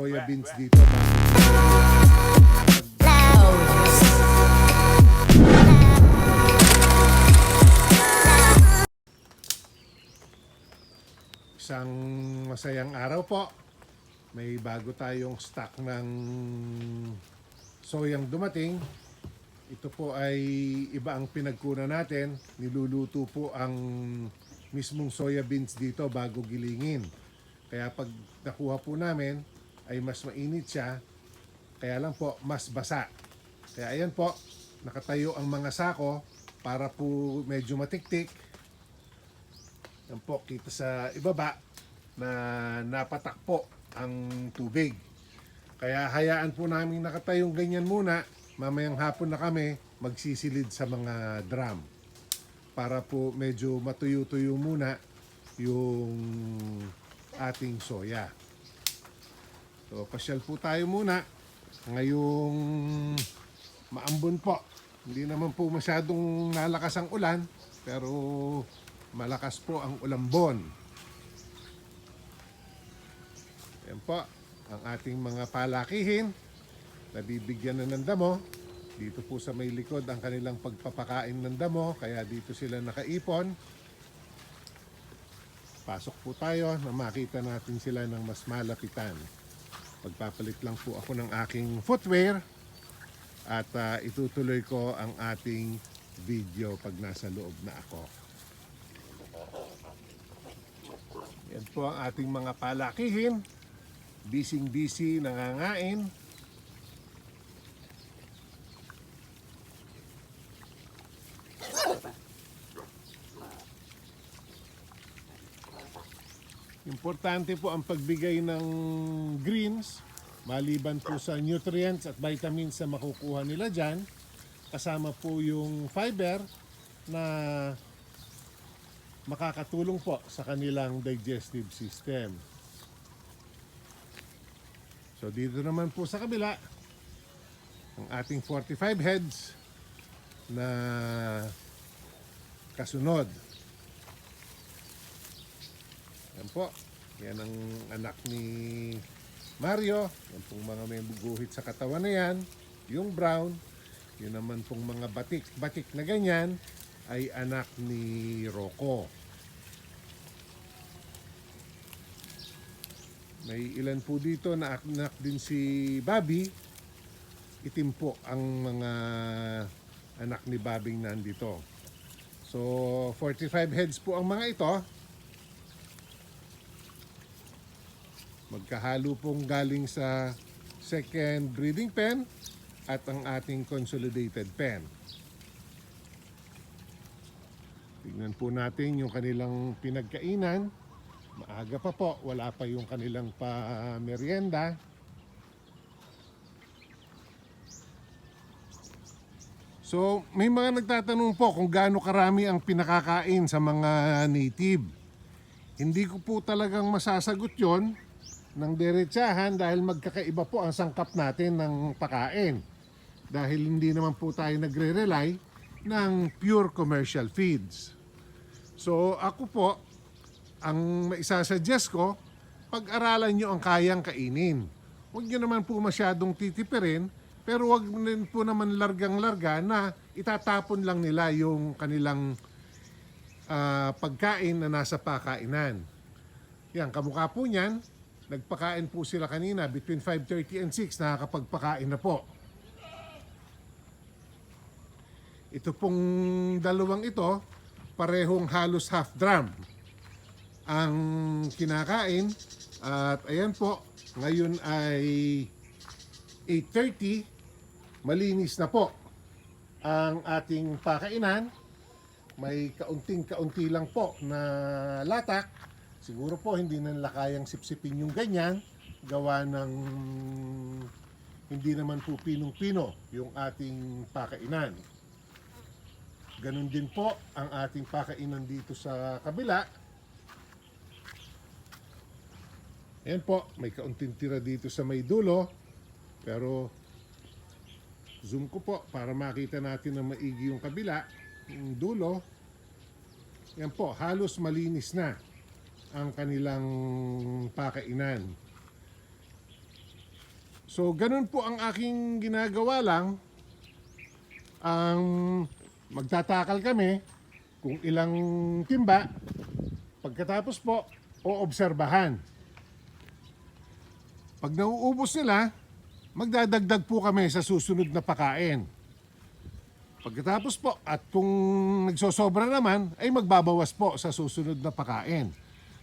soya beans dito. Isang masayang araw po. May bago tayong stock ng soyang dumating. Ito po ay iba ang pinagkunan natin. Niluluto po ang mismong soya beans dito bago gilingin. Kaya pag nakuha po namin ay mas mainit siya. Kaya lang po mas basa. Kaya ayan po, nakatayo ang mga sako para po medyo matiktik. Yan po, kita sa ibaba na napatak po ang tubig. Kaya hayaan po namin nakatayong ganyan muna. Mamayang hapon na kami magsisilid sa mga drum. Para po medyo matuyo-tuyo muna yung ating soya. So, pasyal po tayo muna. Ngayong maambon po. Hindi naman po masyadong nalakas ang ulan, pero malakas po ang ulambon. Yan po, ang ating mga palakihin. Nabibigyan na ng damo. Dito po sa may likod ang kanilang pagpapakain ng damo, kaya dito sila nakaipon. Pasok po tayo na makita natin sila ng mas malapitan. Pagpapalit lang po ako ng aking footwear at ah, itutuloy ko ang ating video pag nasa loob na ako. Yan po ang ating mga palakihin. Bising-busy, nangangain. Importante po ang pagbigay ng greens maliban po sa nutrients at vitamins na makukuha nila dyan kasama po yung fiber na makakatulong po sa kanilang digestive system. So dito naman po sa kabila ang ating 45 heads na kasunod. Yan po. Yan ang anak ni Mario. Yan pong mga may buguhit sa katawan na yan. Yung brown. Yun naman pong mga batik. Batik na ganyan ay anak ni Rocco. May ilan po dito na anak din si Bobby. Itim po ang mga anak ni Babing nandito. So, 45 heads po ang mga ito. Magkahalo pong galing sa second breeding pen at ang ating consolidated pen. Tignan po natin yung kanilang pinagkainan. Maaga pa po, wala pa yung kanilang pa merienda. So, may mga nagtatanong po kung gaano karami ang pinakakain sa mga native. Hindi ko po talagang masasagot yon ng diretsahan dahil magkakaiba po ang sangkap natin ng pakain. Dahil hindi naman po tayo nagre-rely ng pure commercial feeds. So ako po, ang maisasuggest ko, pag-aralan nyo ang kayang kainin. Huwag nyo naman po masyadong titipirin, pero huwag din po naman largang-larga na itatapon lang nila yung kanilang ah, pagkain na nasa pakainan. Yan, kamukha po niyan, nagpakain po sila kanina between 5.30 and 6, nakakapagpakain na po. Ito pong dalawang ito, parehong halos half drum ang kinakain. At ayan po, ngayon ay 8.30, malinis na po ang ating pakainan. May kaunting-kaunti lang po na latak. Siguro po hindi na nila kayang sipsipin yung ganyan. Gawa ng hindi naman po pinong-pino yung ating pakainan. Ganon din po ang ating pakainan dito sa kabila. Ayan po, may kaunting tira dito sa may dulo. Pero zoom ko po para makita natin na maigi yung kabila. Yung dulo. Yan po, halos malinis na ang kanilang pakainan. So, ganun po ang aking ginagawa lang. Ang magtatakal kami kung ilang timba. Pagkatapos po, oobserbahan. Pag nauubos nila, magdadagdag po kami sa susunod na pakain. Pagkatapos po, at kung nagsosobra naman, ay magbabawas po sa susunod na pakain.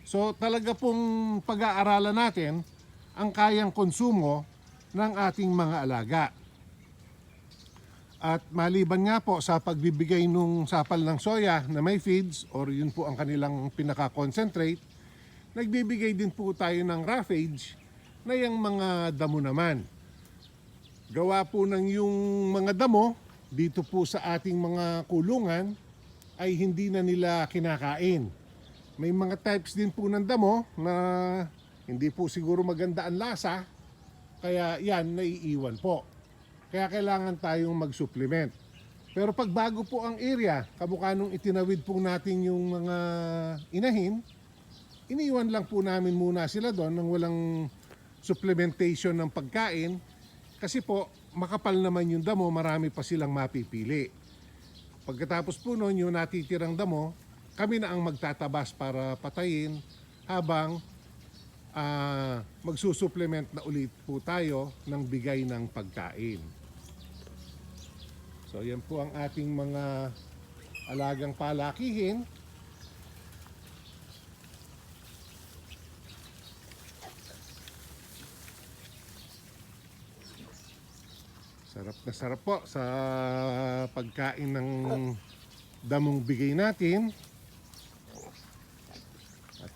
So talaga pong pag-aaralan natin ang kayang konsumo ng ating mga alaga. At maliban nga po sa pagbibigay nung sapal ng soya na may feeds or yun po ang kanilang pinaka-concentrate, nagbibigay din po tayo ng roughage na yung mga damo naman. Gawa po ng yung mga damo dito po sa ating mga kulungan ay hindi na nila kinakain. May mga types din po ng damo na hindi po siguro maganda ang lasa, kaya yan naiiwan po. Kaya kailangan tayong mag-supplement. Pero pag bago po ang area, kamukha nung itinawid po natin yung mga inahin, iniwan lang po namin muna sila doon nang walang supplementation ng pagkain kasi po makapal naman yung damo, marami pa silang mapipili. Pagkatapos po noon, yung natitirang damo, kami na ang magtatabas para patayin habang ah, magsusupplement na ulit po tayo ng bigay ng pagkain. So yan po ang ating mga alagang palakihin. Sarap na sarap po sa pagkain ng damong bigay natin.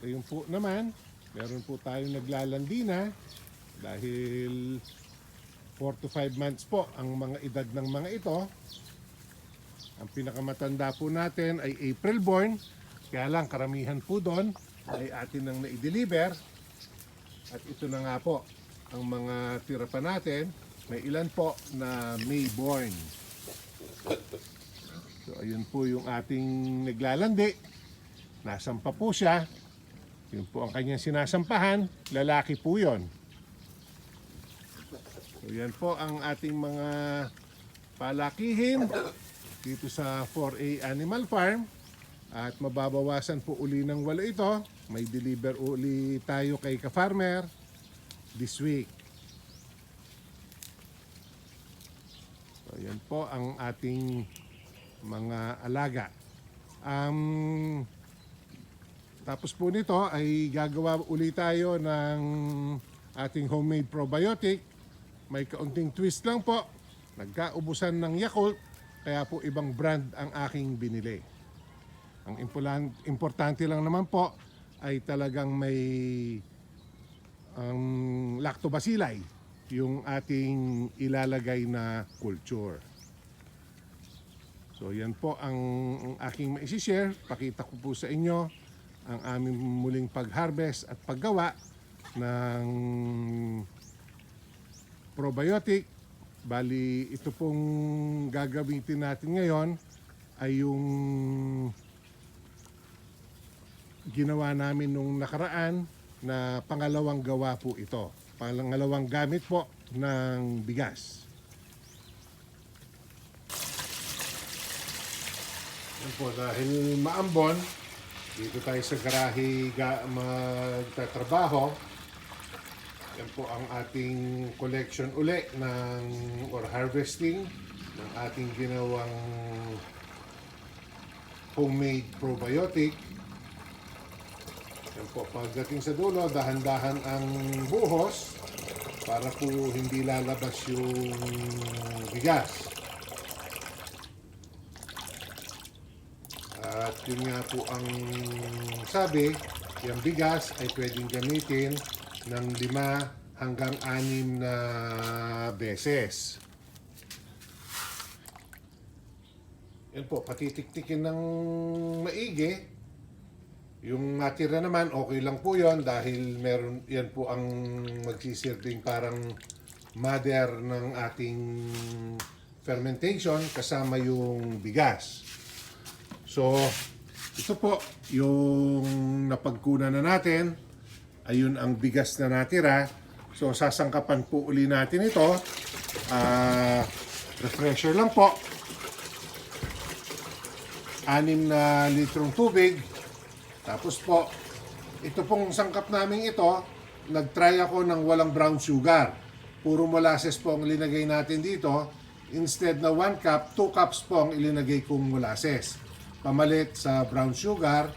At ayun po naman, meron po tayong naglalandi na dahil 4 to 5 months po ang mga edad ng mga ito. Ang pinakamatanda po natin ay April born, kaya lang karamihan po doon ay atin nang na-deliver. At ito na nga po, ang mga tira pa natin, may ilan po na May born. So ayun po yung ating naglalandi. Nasampa po siya. Yun po ang kanyang sinasampahan. Lalaki po yon. So yan po ang ating mga palakihin dito sa 4A Animal Farm. At mababawasan po uli ng walo ito. May deliver uli tayo kay ka-farmer this week. So, yan po ang ating mga alaga. Um, tapos po nito ay gagawa uli tayo ng ating homemade probiotic. May kaunting twist lang po. Nagkaubusan ng Yakult, kaya po ibang brand ang aking binili. Ang importante lang naman po ay talagang may ang lactobacilli yung ating ilalagay na culture. So yan po ang, ang aking maisishare. Pakita ko po sa inyo ang aming muling pag-harvest at paggawa ng probiotic. Bali, ito pong gagamitin natin ngayon ay yung ginawa namin nung nakaraan na pangalawang gawa po ito. Pangalawang gamit po ng bigas. Yan po, dahil maambon, dito tayo sa garahe ga, magtatrabaho. Yan po ang ating collection uli ng or harvesting ng ating ginawang homemade probiotic. Yan po, pagdating sa dulo, dahan-dahan ang buhos para po hindi lalabas yung bigas. At yun nga po ang sabi, yung bigas ay pwedeng gamitin ng lima hanggang anim na beses. Yan po, patitiktikin ng maigi. Yung natira naman, okay lang po yon dahil meron, yan po ang magsisilbing parang mother ng ating fermentation kasama yung bigas. So, ito po, yung napagkunan na natin, ayun ang bigas na natira. So sasangkapan po uli natin ito. Ah, refresher lang po. Anim na litrong tubig. Tapos po, ito pong sangkap namin ito, nag-try ako ng walang brown sugar. Puro molasses po ang ilinagay natin dito. Instead na 1 cup, 2 cups po ang ilinagay kong molasses. Pamalit sa brown sugar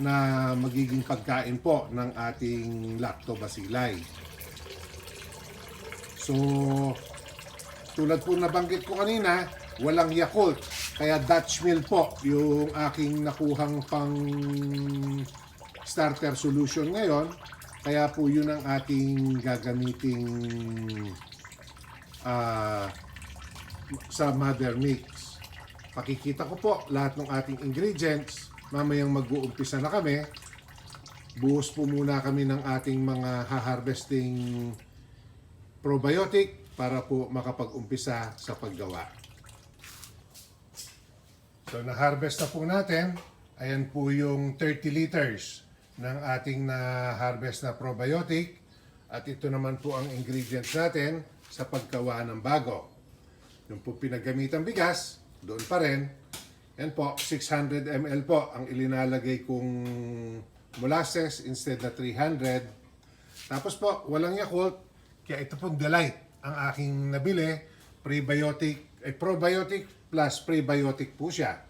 na magiging pagkain po ng ating lactobacilli. So, tulad po nabanggit ko kanina, walang Yakult. Kaya Dutch Mill po yung aking nakuhang pang starter solution ngayon. Kaya po yun ang ating gagamiting ah, sa mother mix. Pakikita ko po lahat ng ating ingredients. Mamayang mag-uumpisa na kami. Buhos po muna kami ng ating mga ha-harvesting probiotic para po makapag-umpisa sa paggawa. So na-harvest na po natin. Ayan po yung 30 liters ng ating na-harvest na probiotic. At ito naman po ang ingredients natin sa paggawa ng bago. Yung po pinaggamitang bigas, doon pa rin. Yan po, 600 ml po ang ilinalagay kong molasses instead na 300. Tapos po, walang Yakult, kaya ito pong Delight ang aking nabili. Prebiotic, eh, probiotic plus prebiotic po siya.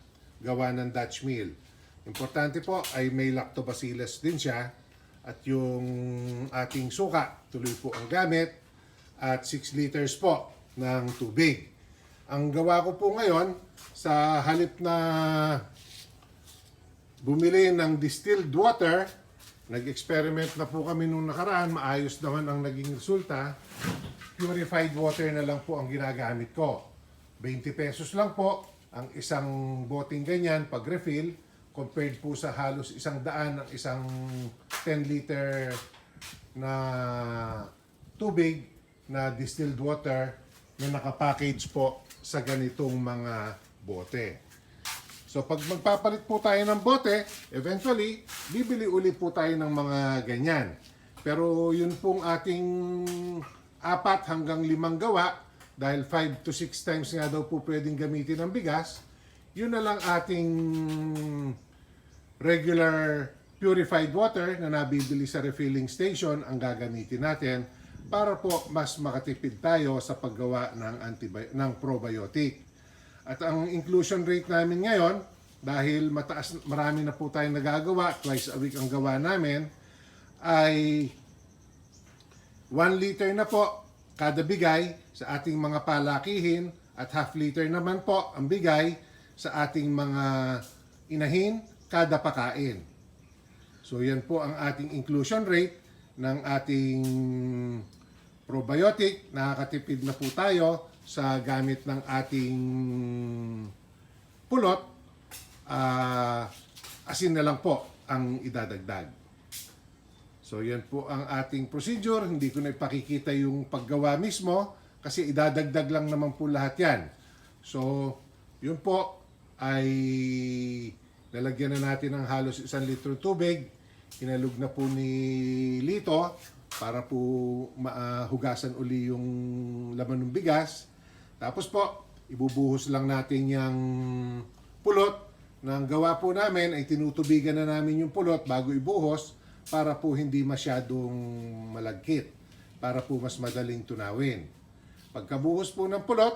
Gawa ng Dutch Mill. Importante po ay may lactobacillus din siya. At yung ating suka, tuloy po ang gamit. At 6 liters po ng tubig. Ang gawa ko po ngayon, sa halip na bumili ng distilled water, nag-experiment na po kami nung nakaraan, maayos naman ang naging resulta. Purified water na lang po ang ginagamit ko. 20 pesos lang po ang isang boting ganyan pag refill compared po sa halos isang daan ng isang 10 liter na tubig na distilled water na nakapackage po sa ganitong mga bote. So pag magpapalit po tayo ng bote, eventually, bibili uli po tayo ng mga ganyan. Pero yun pong ating apat hanggang limang gawa, dahil 5 to 6 times nga daw po pwedeng gamitin ng bigas, yun na lang ating regular purified water na nabibili sa refilling station ang gagamitin natin para po mas makatipid tayo sa paggawa ng, antibi- ng probiotic. At ang inclusion rate namin ngayon, dahil mataas, marami na po tayong nagagawa, twice a week ang gawa namin, ay 1 liter na po kada bigay sa ating mga palakihin at half liter naman po ang bigay sa ating mga inahin kada pakain. So yan po ang ating inclusion rate ng ating probiotic. Nakakatipid na po tayo sa gamit ng ating pulot. Ah, asin na lang po ang idadagdag. So yan po ang ating procedure. Hindi ko na ipakikita yung paggawa mismo kasi idadagdag lang naman po lahat yan. So yun po ay lalagyan na natin ng halos isang litro tubig. Inalog na po ni Lito para po mahugasan uli yung laman ng bigas. Tapos po, ibubuhos lang natin yung pulot. Nang gawa po namin ay tinutubigan na namin yung pulot bago ibuhos para po hindi masyadong malagkit, para po mas madaling tunawin. Pagkabuhos po ng pulot,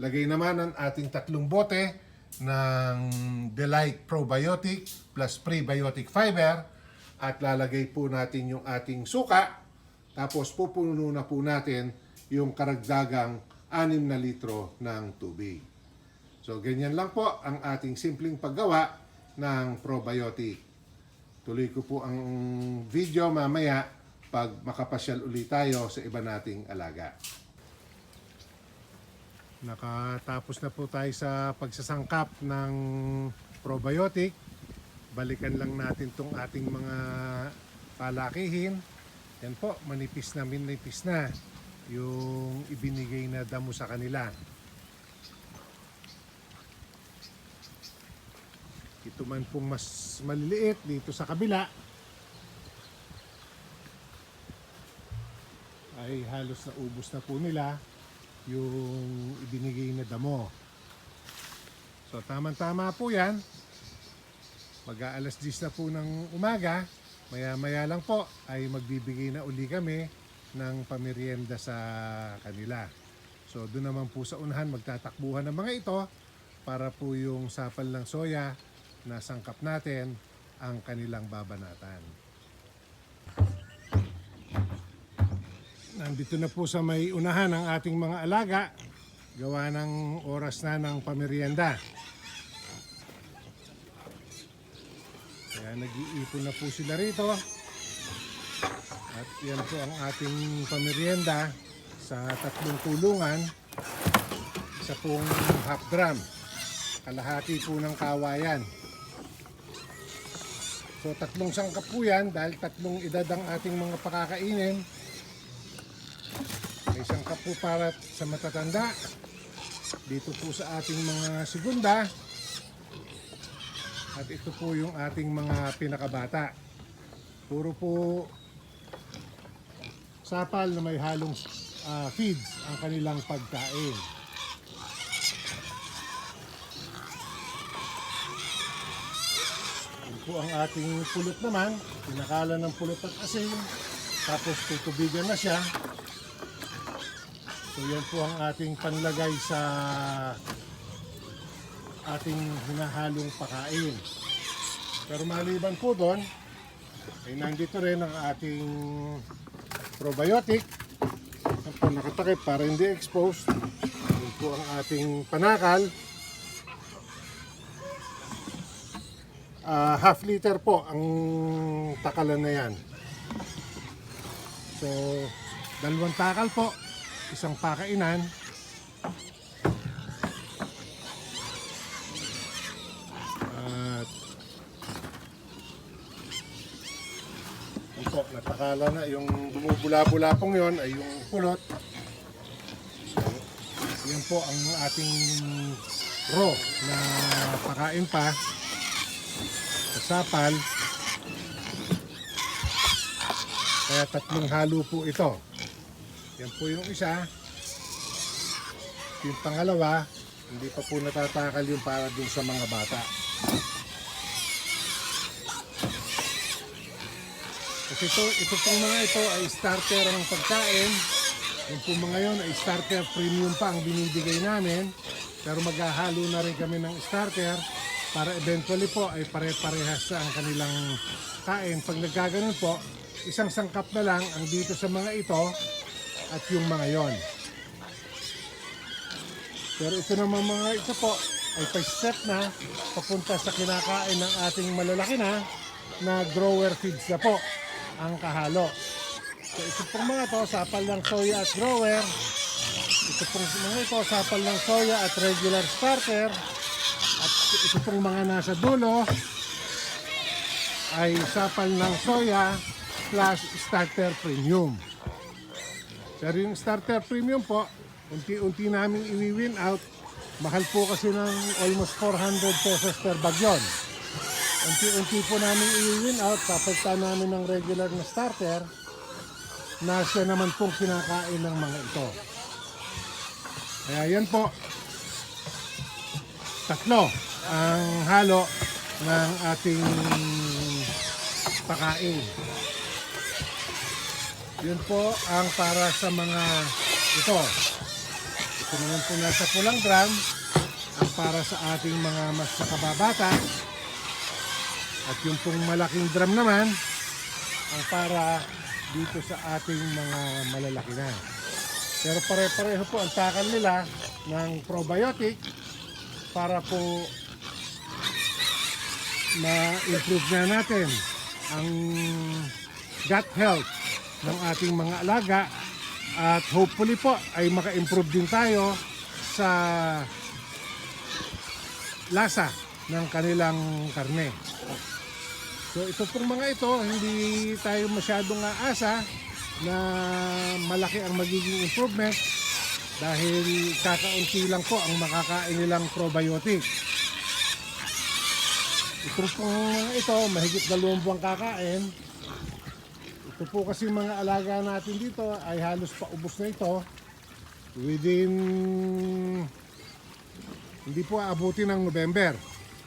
lagay naman ang ating tatlong bote ng Delight Probiotic plus Prebiotic Fiber at lalagay po natin yung ating suka tapos pupuno na po natin yung karagdagang 6 na litro ng tubig. So ganyan lang po ang ating simpleng paggawa ng probiotic. Tuloy ko po ang video mamaya pag makapasyal ulit tayo sa iba nating alaga. Nakatapos na po tayo sa pagsasangkap ng probiotic. Balikan lang natin tong ating mga palakihin. Yan po, manipis na manipis na yung ibinigay na damo sa kanila. Ito man pong mas maliliit dito sa kabila ay halos naubos na po nila yung ibinigay na damo. So tamang-tama po yan. Mag-aalas 10 na po ng umaga. Maya-maya lang po ay magbibigay na uli kami ng pamerienda sa kanila. So doon naman po sa unahan magtatakbuhan ng mga ito para po yung sapal ng soya na sangkap natin ang kanilang babanatan. Nandito na po sa may unahan ang ating mga alaga gawa ng oras na ng pamerienda. Kaya nag-iipon na po sila rito. At yan po ang ating pamerienda sa tatlong kulungan. Isa pong half drum. Kalahati po ng kawayan. So tatlong sangkap po yan dahil tatlong edad ang ating mga pakakainin. May sangkap po para sa matatanda. Dito po sa ating mga segunda. At ito po yung ating mga pinakabata. Puro po sapal na may halong ah, feeds ang kanilang pagkain. Yan po ang ating pulot naman. Pinakala ng pulot at asin. Tapos tutubigan na siya. So yan po ang ating panlagay sa ating hinahalong pakain. Pero maliban po doon, ay nandito rin ang ating probiotic. Yan po nakatakip para hindi exposed. Yan po ang ating panakal. Ah, half liter po ang takalan na yan. So, dalawang takal po, isang pakainan. At natakala na yung bumubula-bula pong yon ay yung pulot. Yan po ang ating raw na pakain pa sa sapal. Kaya tatlong halo po ito. Yan po yung isa. Yung pangalawa, hindi pa po natatakal yung para dun sa mga bata. Kasi ito, ito pong mga ito ay starter ang pagkain. Yung po mga yon ay starter premium pa ang binibigay namin. Pero maghahalo na rin kami ng starter para eventually po ay pare-parehas sa ang kanilang kain. Pag nagkaganon po, isang sangkap na lang ang dito sa mga ito at yung mga yon. Pero ito naman mga ito po ay pa-step na papunta sa kinakain ng ating malalaki na na grower feeds na po ang kahalo. So ito pong mga to, sapal ng soya at grower. Ito pong mga ito, sapal ng soya at regular starter. At ito pong mga nasa dulo ay sapal ng soya plus starter premium. Pero yung starter premium po, unti-unti namin i-win out. Mahal po kasi ng almost 400 pesos per bag yun. Unti-unti po namin i-win out, papagta namin ng regular na starter na siya naman pong kinakain ng mga ito. Kaya yan po, tatlo ang halo ng ating pakain. Yun po ang para sa mga ito. Ito naman po nasa pulang drum ang para sa ating mga mas nakababata. At yung pong malaking drum naman ang para dito sa ating mga malalaki na. Pero pare-pareho po ang takal nila ng probiotic para po ma-improve na natin ang gut health ng ating mga alaga at hopefully po ay maka-improve din tayo sa lasa ng kanilang karne. So ito pong mga ito, hindi tayo masyadong aasa na malaki ang magiging improvement dahil kakaunti lang po ang makakain nilang probiotic. Ito pong ito, mahigit dalawang buwang kakain. Ito po kasi mga alaga natin dito ay halos paubos na ito. Within hindi po aabutin ng November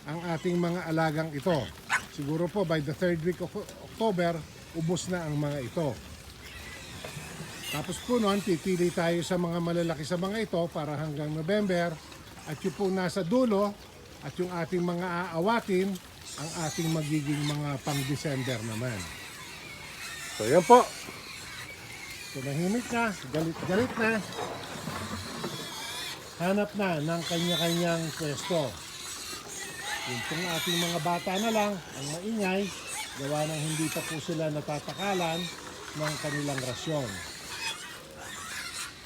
ang ating mga alagang ito. Siguro po by the third week of October, ubos na ang mga ito. Tapos po noon, pipili tayo sa mga malalaki sa mga ito para hanggang November. At yung po nasa dulo, at yung ating mga aawatin, ang ating magiging mga pang-December naman. So yan po. Tumahimik na, galit-galit na. Hanap na ng kanya-kanyang pwesto. Yung pong ating mga bata na lang, ang maingay, gawa ng hindi pa po sila natatakalan ng kanilang rasyon.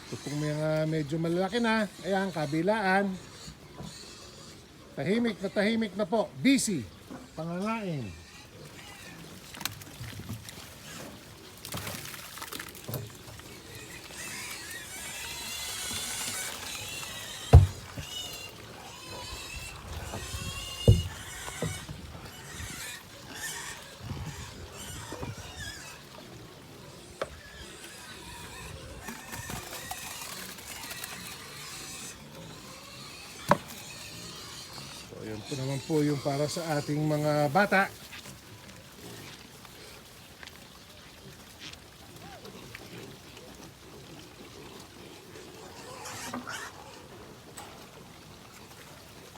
Ito pong mga medyo malalaki na, ayan, kabilaan. Tahimik na tahimik na po. Busy. Pangangain. Po naman po yung para sa ating mga bata.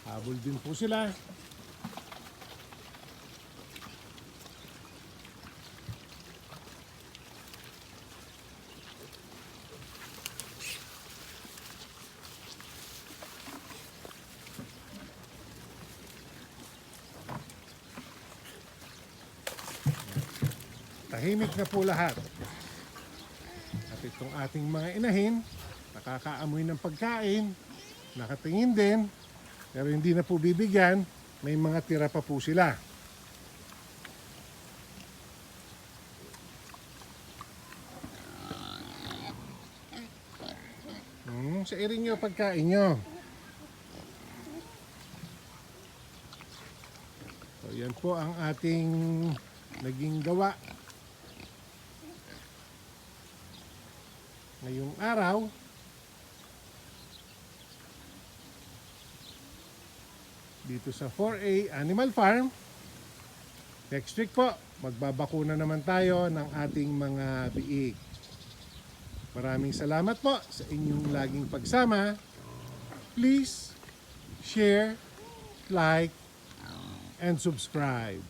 Habol din po sila. Tahimik na po lahat. At itong ating mga inahin, nakakaamoy ng pagkain, nakatingin din, pero hindi na po bibigyan, may mga tira pa po sila. Hmm, sa irin nyo pagkain nyo. So, yan po ang ating naging gawa ngayong araw dito sa 4A Animal Farm next week po magbabakuna naman tayo ng ating mga biik maraming salamat po sa inyong laging pagsama. Please share like and subscribe